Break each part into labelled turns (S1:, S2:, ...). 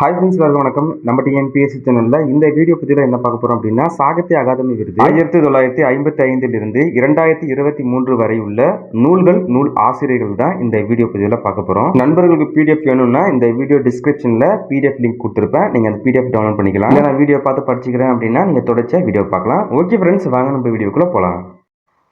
S1: Hi friends welcome வணக்கம். நம்ம TNPSC சேனலில் இந்த வீடியோ பற்றியில் என்ன பார்க்க போகிறோம் அப்படின்னா சாகித்ய அகாதமி விருது. ஆயிரத்தி தொள்ளாயிரத்தி ஐம்பத்தி ஐந்திலிருந்து இரண்டாயிரத்தி இருபத்தி மூன்று வரை உள்ள நூல்கள் நூல் ஆசிரியர்கள் தான் இந்த வீடியோ பற்றியில் பார்க்க போகிறோம் நண்பர்களுக்கு பிடிஎஃப் வேணும்னா இந்த வீடியோ டிஸ்கிரிப்ஷனில் பிடிஎஃப் லிங்க் கொடுத்துருப்பேன். நீங்கள் அந்த பிடிஎஃப் டவுன்லோட் பண்ணிக்கலாம். இல்லை நான் வீடியோ பார்த்து படிச்சுக்கிறேன் அப்படின்னா நீங்கள் தொடர்ச்சியாக வீடியோ பார்க்கலாம். ஓகே ஃப்ரெண்ட்ஸ் வாங்க நம்ம வீடியோக்குள்ளே போகலாம்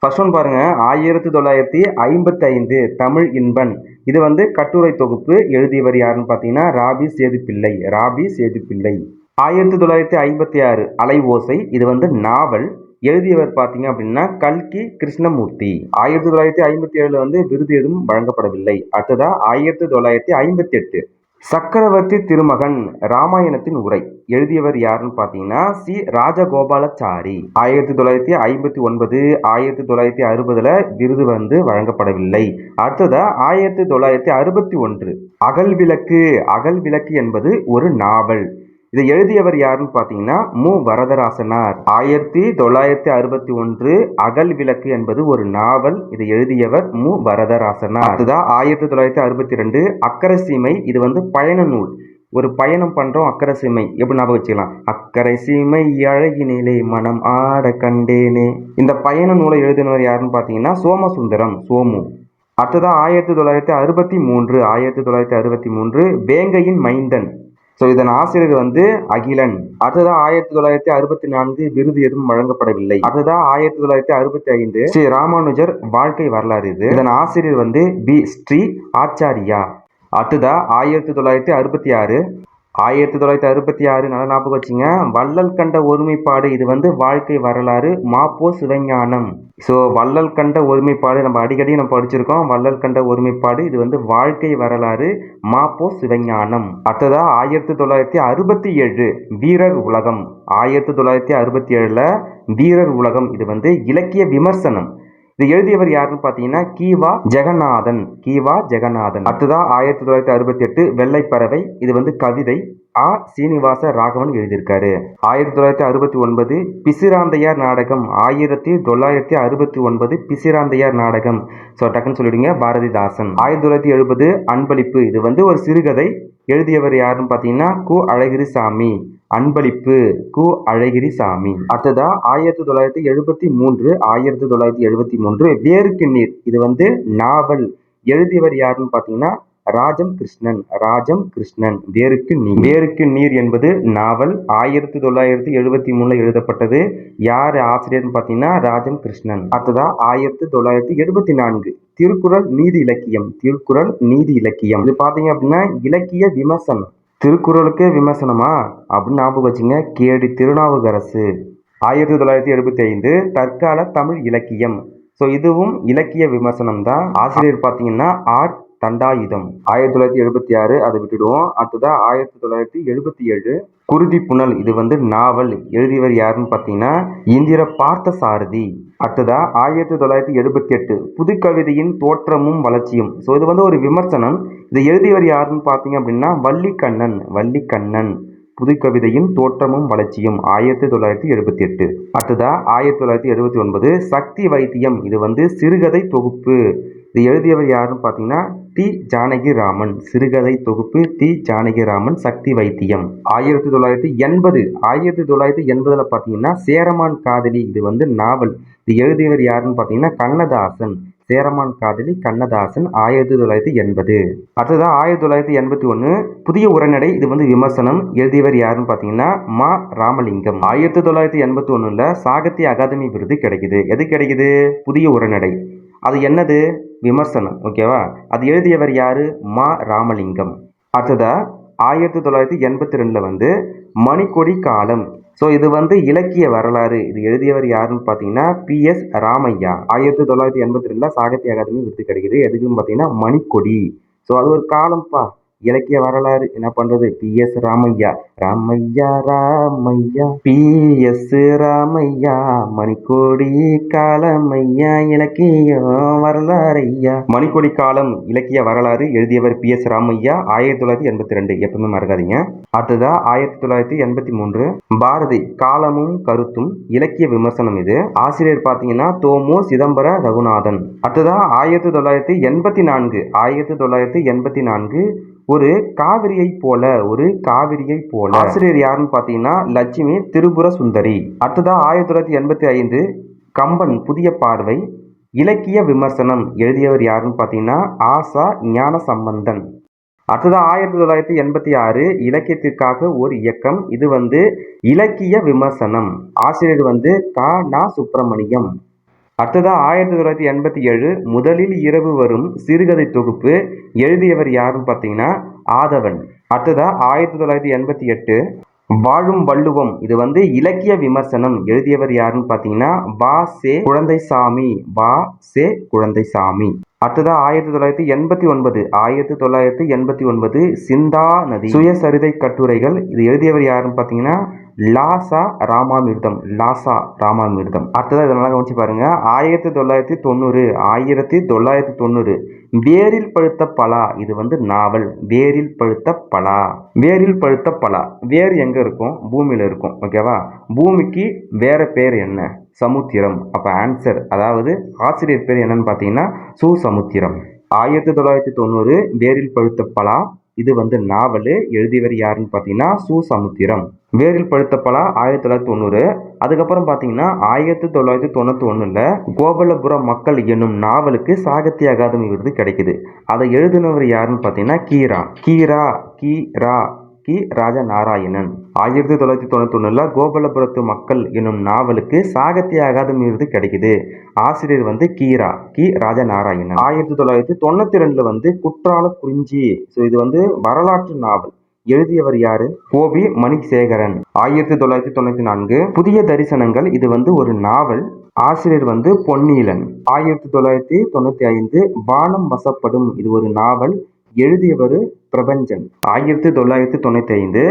S1: ஃபர்ஸ்ட் ஒன் பாருங்க. ஆயிரத்தி தொள்ளாயிரத்தி ஐம்பத்தி ஐந்து தமிழ் இன்பன். இது வந்து கட்டுரை தொகுப்பு. எழுதியவர் யாருன்னு பார்த்தீங்கன்னா ராபி சேதுப்பிள்ளை. ராபி சேதுப்பிள்ளை. ஆயிரத்தி தொள்ளாயிரத்தி ஐம்பத்தி ஆறு அலை ஓசை. இது வந்து நாவல். எழுதியவர் பார்த்தீங்க அப்படின்னா கல்கி கிருஷ்ணமூர்த்தி. ஆயிரத்தி தொள்ளாயிரத்தி ஐம்பத்தி ஏழில் வந்து விருது எதுவும் வழங்கப்படவில்லை. அடுத்ததாக ஆயிரத்தி தொள்ளாயிரத்தி ஐம்பத்தி எட்டு சக்கரவர்த்தி திருமகன் ராமாயணத்தின் உரை. எழுதியவர் யாருன்னு பார்த்தீங்கன்னா சி. ராஜகோபாலாச்சாரி. ஆயிரத்தி தொள்ளாயிரத்தி ஐம்பத்தி ஒன்பது ஆயிரத்தி தொள்ளாயிரத்தி அறுபதுல விருது வந்து வழங்கப்படவில்லை. அடுத்ததா ஆயிரத்தி தொள்ளாயிரத்தி அறுபத்தி ஒன்று. அகல் விளக்கு. அகல் விளக்கு என்பது ஒரு நாவல். இதை எழுதியவர் யாருன்னு பார்த்தீங்கன்னா மு. வரதராசனார். ஆயிரத்தி தொள்ளாயிரத்தி அறுபத்தி ஒன்று அகல் விளக்கு என்பது ஒரு நாவல். இதை எழுதியவர் மு. வரதராசனார். அதுதான் ஆயிரத்தி தொள்ளாயிரத்தி அறுபத்தி ரெண்டு அக்கரை சீமை. இது வந்து பயண நூல். ஒரு பயணம் பண்றோம் அக்கரை சீமை. எப்படி ஞாபகம் வச்சுக்கலாம்? அக்கரை சீமை அழகினிலே மனம் ஆட கண்டேனே. இந்த பயண நூலை எழுதினவர் யாருன்னு பார்த்தீங்கன்னா சோமசுந்தரம் சோமு. அடுத்ததான் ஆயிரத்தி தொள்ளாயிரத்தி அறுபத்தி மூன்று ஆயிரத்தி தொள்ளாயிரத்தி அறுபத்தி மூன்று வேங்கையின் மைந்தன். ஸோ இதன் ஆசிரியர் வந்து அகிலன். அடுத்ததான் ஆயிரத்தி தொள்ளாயிரத்தி அறுபத்தி நான்கு விருது எதுவும் வழங்கப்படவில்லை. அடுத்ததான் ஆயிரத்தி தொள்ளாயிரத்தி அறுபத்தி ஐந்து ஸ்ரீ ராமானுஜர் வாழ்க்கை வரலாறு இது. இதன் ஆசிரியர் வந்து பி ஸ்ரீ ஆச்சாரியா. அடுத்ததா ஆயிரத்தி தொள்ளாயிரத்தி அறுபத்தி ஆறு ஆயிரத்தி தொள்ளாயிரத்தி அறுபத்தி ஆறு நல்லா ஞாபகம் வச்சுங்க. வள்ளல் கண்ட ஒருமைப்பாடு இது வந்து வாழ்க்கை வரலாறு. மாப்போ சிவஞானம். ஸோ வள்ளல் கண்ட ஒருமைப்பாடு நம்ம அடிக்கடி நம்ம படிச்சிருக்கோம். வள்ளல் கண்ட ஒருமைப்பாடு இது வந்து வாழ்க்கை வரலாறு. மாப்போ சிவஞானம். அடுத்ததா ஆயிரத்தி தொள்ளாயிரத்தி அறுபத்தி ஏழு வீரர் உலகம். ஆயிரத்தி தொள்ளாயிரத்தி அறுபத்தி ஏழில் வீரர் உலகம் இது வந்து இலக்கிய விமர்சனம். இது எழுதியவர் யாருன்னு பார்த்தீங்கன்னா கீவா ஜெகநாதன். கீவா ஜெகநாதன். அடுத்ததா ஆயிரத்தி தொள்ளாயிரத்தி அறுபத்தி எட்டு வெள்ளைப்பறவை இது வந்து கவிதை. ஆ. சீனிவாச ராகவன் எழுதியிருக்காரு. ஆயிரத்தி தொள்ளாயிரத்தி அறுபத்தி ஒன்பது பிசிராந்தையார் நாடகம். ஆயிரத்தி தொள்ளாயிரத்தி அறுபத்தி ஒன்பது பிசிராந்தையார் நாடகம். ஸோ டக்குன்னு சொல்லிடுங்க பாரதிதாசன். ஆயிரத்தி தொள்ளாயிரத்தி எழுபது அன்பளிப்பு. இது வந்து ஒரு சிறுகதை. எழுதியவர் யாருன்னு பார்த்தீங்கன்னா கு. அழகிரிசாமி. அன்பளிப்பு. கு. அழகிரி சாமி அடுத்ததா ஆயிரத்தி தொள்ளாயிரத்தி எழுபத்தி மூன்று ஆயிரத்தி தொள்ளாயிரத்தி எழுபத்தி மூன்று வேருக்கு நீர். இது வந்து நாவல். எழுதியவர் யாருன்னு பார்த்தீங்கன்னா ராஜம் கிருஷ்ணன் ராஜம் கிருஷ்ணன். வேருக்கு நீர். வேருக்கு நீர் என்பது நாவல் ஆயிரத்தி தொள்ளாயிரத்தி எழுபத்தி மூணுல எழுதப்பட்டது. யார் ஆசிரியர்னு பார்த்தீங்கன்னா ராஜம் கிருஷ்ணன். அடுத்ததா ஆயிரத்தி தொள்ளாயிரத்தி எழுபத்தி நான்கு. திருக்குறள் நீதி இலக்கியம். திருக்குறள் நீதி இலக்கியம். இது பார்த்தீங்க அப்படின்னா இலக்கிய விமர்சனம். திருக்குறளுக்கே விமர்சனமா? அப்படின்னு ஞாபகம் வச்சுங்க. கேடி திருநாவுக்கரசு. ஆயிரத்தி தொள்ளாயிரத்தி எழுபத்தி ஐந்து தற்கால தமிழ் இலக்கியம். ஸோ இதுவும் இலக்கிய விமர்சனம் தான் ஆசிரியர் பார்த்தீங்கன்னா ஆர் தண்டாயுதம். ஆயிரத்தி தொள்ளாயிரத்தி எழுபத்தி ஆறு அதை விட்டுடுவோம். அடுத்ததாக ஆயிரத்தி தொள்ளாயிரத்தி எழுபத்தி ஏழு குருதி புனல். இது வந்து நாவல். எழுதியவர் யாருன்னு பார்த்தீங்கன்னா இந்திர பார்த்த சாரதி அடுத்ததா ஆயிரத்தி தொள்ளாயிரத்தி எழுபத்தி எட்டு புதுக்கவிதையின் தோற்றமும் வளர்ச்சியும். ஸோ இது வந்து ஒரு விமர்சனம். இதை எழுதியவர் யாருன்னு பார்த்தீங்க அப்படின்னா வள்ளிக்கண்ணன். வள்ளிக்கண்ணன். புதுக்கவிதையின் தோற்றமும் வளர்ச்சியும். ஆயிரத்தி தொள்ளாயிரத்தி எழுபத்தி எட்டு. அடுத்ததா ஆயிரத்தி தொள்ளாயிரத்தி எழுபத்தி ஒன்பது சக்தி வைத்தியம். இது வந்து சிறுகதை தொகுப்பு. இது எழுதியவர் யாருன்னு பார்த்தீங்கன்னா டி. ஜானகிராமன். சிறுகதை தொகுப்பு டி. ஜானகிராமன் சக்தி வைத்தியம். ஆயிரத்தி தொள்ளாயிரத்தி எண்பது ஆயிரத்தி தொள்ளாயிரத்தி எண்பதில் பார்த்தீங்கன்னா சேரமான் காதலி இது வந்து நாவல். இது எழுதியவர் யாருன்னு பார்த்தீங்கன்னா கண்ணதாசன். சேரமான் காதலி கண்ணதாசன் ஆயிரத்தி தொள்ளாயிரத்தி எண்பது. அடுத்ததா ஆயிரத்தி தொள்ளாயிரத்தி எண்பத்தி ஒன்று புதிய உரைநடை இது வந்து விமர்சனம். எழுதியவர் யாருன்னு பார்த்தீங்கன்னா மா. ராமலிங்கம். ஆயிரத்தி தொள்ளாயிரத்தி எண்பத்தி ஒன்றில் சாகித்ய அகாதமி விருது கிடைக்குது. எது கிடைக்குது? புதிய உரைநடை. அது என்னது? விமர்சனம் ஓகேவா? அது எழுதியவர் யாரு? மா. ராமலிங்கம். அடுத்ததா ஆயிரத்தி தொள்ளாயிரத்தி எண்பத்தி ரெண்டில் வந்து மணிக்கொடி காலம். ஸோ இது வந்து இலக்கிய வரலாறு. இது எழுதியவர் யாருன்னு பார்த்தீங்கன்னா பி. எஸ். ராமையா. ஆயிரத்தி தொள்ளாயிரத்தி எண்பத்தி ரெண்டில் சாகித்ய அகாதமி விருது கிடைக்குது. எதுக்குன்னு பார்த்தீங்கன்னா மணிக்கொடி. ஸோ அது ஒரு காலம்ப்பா. இலக்கிய வரலாறு என்ன பண்றது? P S Ramaiah. Ramaiah Ramaiah. P S Ramaiah. Manikkodi ஐயா. இலக்கியம் வரலாறையா. மணிக்கொடி காலம் இலக்கிய வரலாறு எழுதியவர் பி எஸ் ராமையா. ஆயிரத்தி தொள்ளாயிரத்தி எண்பத்தி ரெண்டு. எப்பவுமே மறக்காதீங்க. அடுத்ததா ஆயிரத்தி தொள்ளாயிரத்தி எண்பத்தி மூன்று. பாரதி காலமும் கருத்தும் இலக்கிய விமர்சனம் இது. ஆசிரியர் பார்த்தீங்கன்னா தோமு சிதம்பர ரகுநாதன். அடுத்ததா ஆயிரத்தி தொள்ளாயிரத்தி எண்பத்தி நான்கு. ஆயிரத்தி தொள்ளாயிரத்தி எண்பத்தி நான்கு ஒரு காவிரியை போல ஒரு காவிரியை போல. ஆசிரியர் யாருன்னு பார்த்தீங்கன்னா லட்சுமி திரிபுர சுந்தரி அடுத்ததா ஆயிரத்தி தொள்ளாயிரத்தி எண்பத்தி ஐந்து கம்பன் புதிய பார்வை இலக்கிய விமர்சனம் எழுதியவர் யாருன்னு பார்த்தீங்கன்னா ஆசா ஞான சம்பந்தன் அடுத்தது ஆயிரத்தி தொள்ளாயிரத்தி எண்பத்தி ஆறு இலக்கியத்திற்காக ஒரு இயக்கம். இது வந்து இலக்கிய விமர்சனம். ஆசிரியர் வந்து கா. நா. சுப்பிரமணியம். அடுத்ததா ஆயிரத்தி தொள்ளாயிரத்தி எண்பத்தி ஏழு முதலில் இரவு வரும் சிறுகதை தொகுப்பு எழுதியவர் யாருன்னு பார்த்தீங்கன்னா ஆதவன். அடுத்ததா ஆயிரத்தி தொள்ளாயிரத்தி எண்பத்தி எட்டு வாழும் வள்ளுவம். இது வந்து இலக்கிய விமர்சனம். எழுதியவர் யாருன்னு பார்த்தீங்கன்னா பா சே குழந்தைசாமி. பா சே குழந்தைசாமி. அடுத்ததா ஆயிரத்தி தொள்ளாயிரத்தி எண்பத்தி ஒன்பது. ஆயிரத்தி தொள்ளாயிரத்தி எண்பத்தி ஒன்பது சிந்தா நதி. சுயசரிதை கட்டுரைகள். இது எழுதியவர் யாருன்னு பார்த்தீங்கன்னா லாசா ராமாமிர்தம் லாசா ராமாமிர்தம். அடுத்ததாக இதை நல்லா கவனிச்சு பாருங்கள் ஆயிரத்தி தொள்ளாயிரத்தி தொண்ணூறு ஆயிரத்தி தொள்ளாயிரத்தி தொண்ணூறு. வேரில் பழுத்த பலா இது வந்து நாவல். வேரில் பழுத்த பலா. வேரில் பழுத்த பலா. வேர் எங்கே இருக்கும்? பூமியில் இருக்கும். ஓகேவா பூமிக்கு வேறு பேர் என்ன? சமுத்திரம். அப்போ ஆன்சர் அதாவது ஆசிரியர் பேர் என்னன்னு பார்த்தீங்கன்னா சுசமுத்திரம் ஆயிரத்தி தொள்ளாயிரத்தி தொண்ணூறு வேரில் பழுத்த பலா இது வந்து நாவல் எழுதியவர் யாருன்னு பார்த்தீங்கன்னா சுசமுத்திரம் வேரில் பழுத்த பலா ஆயிரத்தி தொள்ளாயிரத்தி தொண்ணூறு. அதுக்கப்புறம் பார்த்தீங்கன்னா ஆயிரத்தி தொள்ளாயிரத்தி தொண்ணூற்றி ஒன்றில் கோபலபுரம் மக்கள் என்னும் நாவலுக்கு சாகித்ய அகாதமி விருது கிடைக்குது. அதை எழுதினவர் யாருன்னு பார்த்தீங்கன்னா கீரா. கீரா கீரா. கி. ராஜநாராயணன். ஆயிரத்தி தொள்ளாயிரத்தி தொண்ணூத்தி ஒன்றில் கோபாலபுரத்து மக்கள் என்னும் நாவலுக்கு சாகித்ய அகாதமி விருது கிடைக்குது. ஆசிரியர் வந்து கீரா கி. ராஜநாராயணன். ஆயிரத்தி தொள்ளாயிரத்தி தொண்ணூத்தி ரெண்டுல வந்து குற்றால குறிஞ்சி. ஸோ இது வந்து வரலாற்று நாவல். எழுதியவர் யாரு? கோபி மணிசேகரன். ஆயிரத்தி தொள்ளாயிரத்தி தொண்ணூத்தி நான்கு. புதிய தரிசனங்கள். இது வந்து ஒரு நாவல். ஆசிரியர் வந்து பொன்னீலன். ஆயிரத்தி தொள்ளாயிரத்தி தொண்ணூத்தி ஐந்து. வானம் வசப்படும். இது ஒரு நாவல். எழுதியவர் பிரபஞ்சன். ஆயிரத்தி தொள்ளாயிரத்தி தொண்ணூத்தி ஐந்து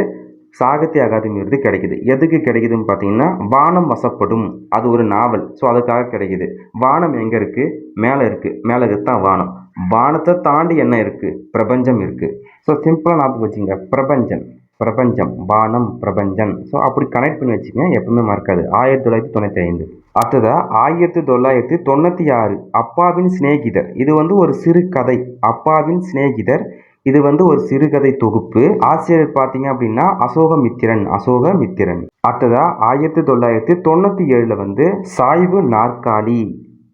S1: சாகித்ய அகாதமி விருது கிடைக்குது. எதுக்கு கிடைக்குதுன்னு பார்த்தீங்கன்னா வானம் வசப்படும். அது ஒரு நாவல். ஸோ அதுக்காக கிடைக்குது. வானம் எங்கே இருக்குது மேலே இருக்குது மேலே தான் வானம். வானத்தை தாண்டி என்ன இருக்குது பிரபஞ்சம் இருக்குது ஸோ சிம்பிளாக ஞாபகம் வச்சுங்க. பிரபஞ்சன். பிரபஞ்சம் வானம் பிரபஞ்சன் ஸோ அப்படி கனெக்ட் பண்ணி வச்சுங்க எப்பவுமே மறக்காது. ஆயிரத்தி தொள்ளாயிரத்தி தொண்ணூற்றி ஐந்து. அடுத்ததா ஆயிரத்தி தொள்ளாயிரத்தி தொண்ணூற்றி ஆறு அப்பாவின் சிநேகிதர். இது வந்து ஒரு சிறு கதை. அப்பாவின் சிநேகிதர். இது வந்து ஒரு சிறுகதை தொகுப்பு. ஆசிரியர் பார்த்தீங்க அப்படின்னா அசோகமித்திரன் அசோகமித்திரன் அடுத்ததா ஆயிரத்தி தொள்ளாயிரத்தி தொண்ணூற்றி ஏழில் வந்து சாய்வு நாற்காலி.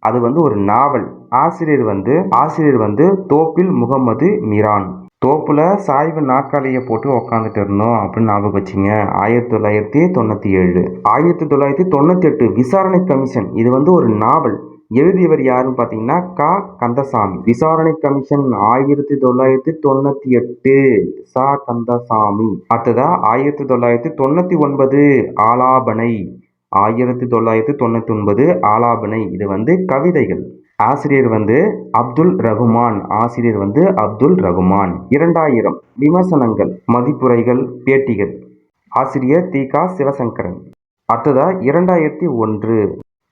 S1: அது வந்து ஒரு நாவல். ஆசிரியர் வந்து ஆசிரியர் வந்து தோப்பில் முகமது மிரான். தோப்பில் சாய்வு நாற்காலியை போட்டு உக்காந்துட்டு இருந்தோம் அப்படின்னு ஞாபகம் வச்சுங்க. ஆயிரத்தி தொள்ளாயிரத்தி தொண்ணூற்றி ஏழு. ஆயிரத்தி தொள்ளாயிரத்தி தொண்ணூற்றி எட்டு விசாரணை கமிஷன். இது வந்து ஒரு நாவல். எழுதியவர் யாருன்னு பார்த்தீங்கன்னா கா. கந்தசாமி. விசாரணை கமிஷன் ஆயிரத்தி தொள்ளாயிரத்தி தொண்ணூற்றி எட்டு. சா. கந்தசாமி. அடுத்ததா ஆயிரத்தி தொள்ளாயிரத்தி தொண்ணூற்றி ஒன்பது ஆலாபனை. ஆயிரத்தி தொள்ளாயிரத்தி தொண்ணூற்றி ஒன்பது ஆலாபனை. இது வந்து கவிதைகள். ஆசிரியர் வந்து அப்துல் ரகுமான் ஆசிரியர் வந்து அப்துல் ரகுமான். இரண்டாயிரம் விமர்சனங்கள் மதிப்புரைகள் பேட்டிகள். ஆசிரியர் தி. கா. சிவசங்கரன். அடுத்ததா இரண்டாயிரத்தி ஒன்று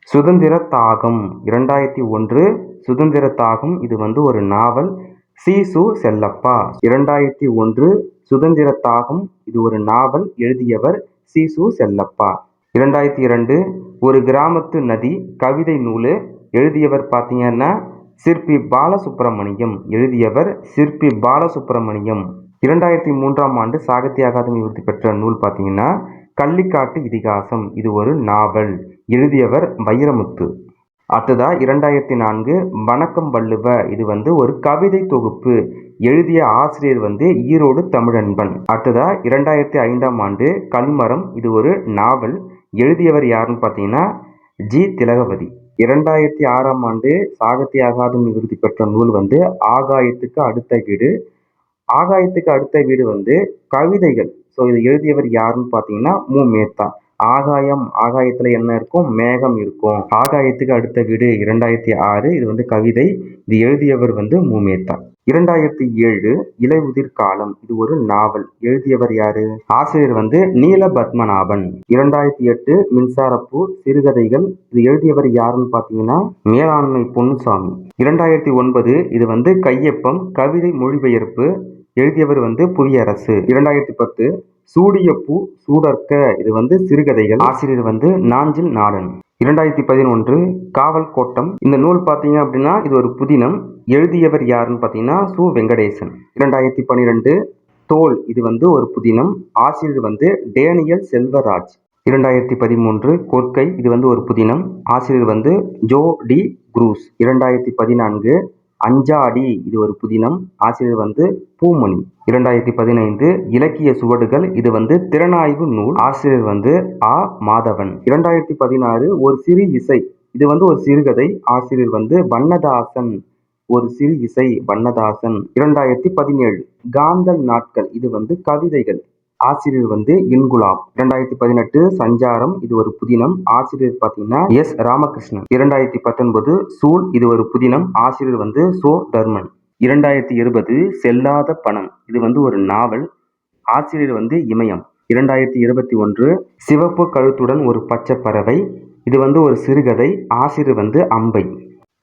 S1: சுதந்திர தாகம். இரண்டாயிரத்தி ஒன்று சுதந்திர தாகம். இது வந்து ஒரு நாவல். சி. சு. செல்லப்பா. இரண்டாயிரத்தி ஒன்று சுதந்திர தாகம். இது ஒரு நாவல். எழுதியவர் சி. சு. செல்லப்பா. இரண்டாயிரத்தி இரண்டு ஒரு கிராமத்து நதி கவிதை நூலு. எழுதியவர் பார்த்தீங்கன்னா சிற்பி பாலசுப்ரமணியம். எழுதியவர் சிற்பி பாலசுப்ரமணியம். இரண்டாயிரத்தி மூன்றாம் ஆண்டு சாகித்ய அகாதமி விருது பெற்ற நூல் பார்த்தீங்கன்னா கள்ளிக்காட்டு இதிகாசம். இது ஒரு நாவல். எழுதியவர் வைரமுத்து. அடுத்ததா இரண்டாயிரத்தி நான்கு வணக்கம் வள்ளுவ. இது வந்து ஒரு கவிதை தொகுப்பு. எழுதிய ஆசிரியர் வந்து ஈரோடு தமிழன்பன். அடுத்ததா இரண்டாயிரத்தி ஐந்தாம் ஆண்டு கல்மரம். இது ஒரு நாவல். எழுதியவர் யாருன்னு பார்த்தீங்கன்னா ஜி. திலகவதி. இரண்டாயிரத்தி ஆறாம் ஆண்டு சாகித்ய அகாதமி விருது பெற்ற நூல் வந்து ஆகாயத்துக்கு அடுத்த வீடு. ஆகாயத்துக்கு அடுத்த வீடு வந்து கவிதைகள். ஸோ இதை எழுதியவர் யாருன்னு பார்த்தீங்கன்னா மு. மேத்தா. ஆகாயம் ஆகாயத்தில் என்ன இருக்கும்? மேகம் இருக்கும். ஆகாயத்துக்கு அடுத்த வீடு இரண்டாயிரத்தி ஆறு. இது வந்து கவிதை. இது எழுதியவர் வந்து மூமேத்தா. இரண்டாயிரத்தி ஏழு இலையுதிர் காலம். இது ஒரு நாவல். எழுதியவர் யாரு? ஆசிரியர் வந்து நீல பத்மநாபன் இரண்டாயிரத்தி எட்டு மின்சாரப்பூ சிறுகதைகள். இது எழுதியவர் யாருன்னு பாத்தீங்கன்னா மேலாண்மை பொன்னுசாமி. இரண்டாயிரத்தி ஒன்பது இது வந்து கையொப்பம் கவிதை மொழிபெயர்ப்பு. எழுதியவர் வந்து புவியரசு. இரண்டாயிரத்தி பத்து சூடிய பூ சூடர்க்க இது வந்து சிறுகதைகள். ஆசிரியர் வந்து நாஞ்சில் நாடன். இரண்டாயிரத்தி பதினொன்று காவல் கோட்டம் இந்த நூல் பார்த்தீங்க அப்படின்னா இது ஒரு புதினம். எழுதியவர் யாருன்னு பார்த்தீங்கன்னா சு. வெங்கடேசன். இரண்டாயிரத்தி பன்னிரெண்டு தோல் இது வந்து ஒரு புதினம். ஆசிரியர் வந்து டேனியல் செல்வராஜ். இரண்டாயிரத்தி பதிமூன்று கொற்கை இது வந்து ஒரு புதினம். ஆசிரியர் வந்து ஜோ. டி. குரூஸ். இரண்டாயிரத்தி பதினான்கு அஞ்சாடி இது ஒரு புதினம். ஆசிரியர் வந்து பூமணி. இரண்டாயிரத்தி பதினைந்து இலக்கிய சுவடுகள் இது வந்து திறனாய்வு நூல். ஆசிரியர் வந்து ஆ. மாதவன். இரண்டாயிரத்தி பதினாறு ஒரு சிறு இசை இது வந்து ஒரு சிறுகதை. ஆசிரியர் வந்து வண்ணதாசன். ஒரு சிறு இசை வண்ணதாசன். இரண்டாயிரத்தி பதினேழு காந்தல் நாட்கள் இது வந்து கவிதைகள். ஆசிரியர் வந்து இன்குலாப். இரண்டாயிரத்தி பதினெட்டு சஞ்சாரம் இது ஒரு புதினம். ஆசிரியர் பார்த்தீங்கன்னா எஸ். ராமகிருஷ்ணன். இரண்டாயிரத்தி பத்தொன்பது சூல் இது ஒரு புதினம். ஆசிரியர் வந்து சோ. தர்மன். இரண்டாயிரத்தி இருபது செல்லாத பணம் இது வந்து ஒரு நாவல். ஆசிரியர் வந்து இமயம். இரண்டாயிரத்தி இருபத்தி ஒன்று சிவப்பு கழுத்துடன் ஒரு பச்சை பறவை இது வந்து ஒரு சிறுகதை. ஆசிரியர் வந்து அம்பை.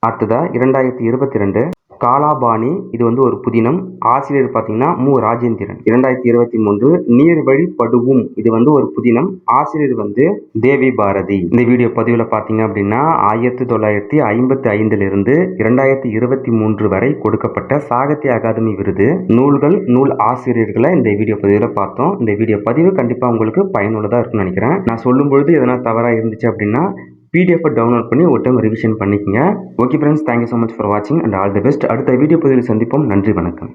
S1: அடுத்ததா இரண்டாயிரத்தி இருபத்தி ரெண்டு காலாபாணி இது வந்து ஒரு புதினம். ஆசிரியர் பார்த்தீங்கன்னா மு. ராஜேந்திரன். இரண்டாயிரத்தி இருபத்தி மூன்று நீர் வழி படுவும் இது வந்து ஒரு புதினம். ஆசிரியர் வந்து தேவி பாரதி. இந்த வீடியோ பதிவில் பார்த்தீங்க அப்படின்னா ஆயிரத்தி தொள்ளாயிரத்தி ஐம்பத்தி ஐந்திலிருந்து இரண்டாயிரத்தி இருபத்தி மூன்று வரை கொடுக்கப்பட்ட சாகித்ய அகாதமி விருது. நூல்கள் நூல் ஆசிரியர்களை இந்த வீடியோ பதிவில் பார்த்தோம். இந்த வீடியோ பதிவு கண்டிப்பாக உங்களுக்கு பயனுள்ளதாக இருக்கும்னு நினைக்கிறேன். நான் சொல்லும் பொழுது எதனா தவறாக இருந்துச்சு அப்படின்னா பிடிஎஃப் டவுன்லோட் பண்ணி ஒரு டைம் ரிவிஷன் பண்ணிக்கங்க. Okay friends thank you so much for வாட்சிங் அண்ட் ஆல் தி பெஸ்ட் அடுத்த வீடியோ பதிவில் சந்திப்போம். நன்றி வணக்கம்.